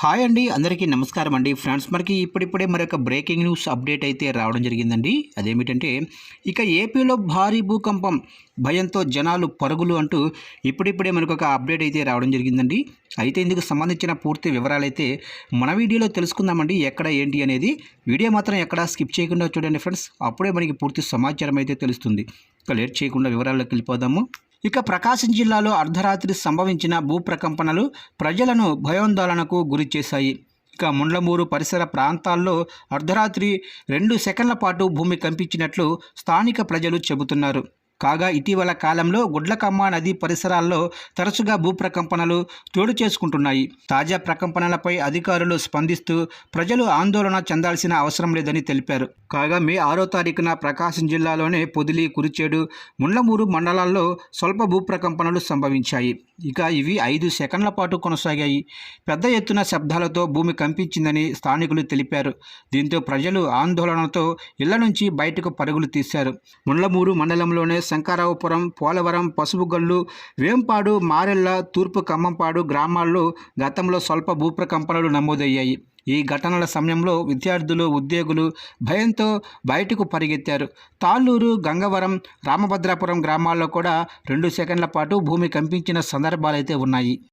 Hi అండి అందరికీ నమస్కారం అండి. ఫ్రెండ్స్ మనకి ఇప్పుడిప్పుడే మరొక బ్రేకింగ్ న్యూస్ అప్డేట్ అయితే రావడం జరిగిందండి. అదేమిటంటే ఇక ఏపీలో భారీ భూకంపం భయంతో జనాలు పరుగులు అంటూ ఇప్పుడిప్పుడే మనకు ఒక అప్డేట్ అయితే రావడం జరిగిందండి. అయితే ఇందుకు సంబంధించిన పూర్తి వివరాలు అయితే మన వీడియోలో తెలుసుకుందామండి ఎక్కడ ఏంటి అనేది. వీడియో మాత్రం ఎక్కడ స్కిప్ చేయకుండా చూడండి ఫ్రెండ్స్. అప్పుడే మనకి పూర్తి సమాచారం అయితే తెలుస్తుంది. ఇక లేట్ చేయకుండా వివరాల్లోకి వెళ్ళిపోదాము. ఇక ప్రకాశం జిల్లాలో అర్ధరాత్రి సంభవించిన భూప్రకంపనలు ప్రజలను భయోందోళనకు గురి చేశాయి. ఇక ముండ్లమూరు పరిసర ప్రాంతాల్లో అర్ధరాత్రి రెండు సెకండ్ల పాటు భూమి కంపించినట్లు స్థానిక ప్రజలు చెబుతున్నారు. కాగా ఇటీవల కాలంలో గుడ్లకమ్మ నది పరిసరాల్లో తరచుగా భూప్రకంపనలు చోటు చేసుకుంటున్నాయి. తాజా ప్రకంపనలపై అధికారులు స్పందిస్తూ ప్రజలు ఆందోళన చెందాల్సిన అవసరం లేదని తెలిపారు. కాగా మే ఆరో తారీఖున ప్రకాశం జిల్లాలోనే పొదిలి కురిచేడు ముండ్లమూరు మండలాల్లో స్వల్ప భూప్రకంపనలు సంభవించాయి. ఇక ఇవి ఐదు సెకండ్ల పాటు కొనసాగాయి. పెద్ద ఎత్తున శబ్దాలతో భూమి కంపించిందని స్థానికులు తెలిపారు. దీంతో ప్రజలు ఆందోళనతో ఇళ్ళ నుంచి బయటకు పరుగులు తీశారు. ముండ్లమూరు మండలంలోనే శంకారావుపురం పోలవరం పసుపుగల్లు వేంపాడు మారెళ్ళ తూర్పు ఖమ్మంపాడు గ్రామాల్లో గతంలో స్వల్ప భూప్రకంపనలు నమోదయ్యాయి. ఈ ఘటనల సమయంలో విద్యార్థులు ఉద్యోగులు భయంతో బయటకు పరిగెత్తారు. తాళ్ళూరు గంగవరం రామభద్రాపురం గ్రామాల్లో కూడా రెండు సెకండ్ల పాటు భూమి కంపించిన సందర్భాలైతే ఉన్నాయి.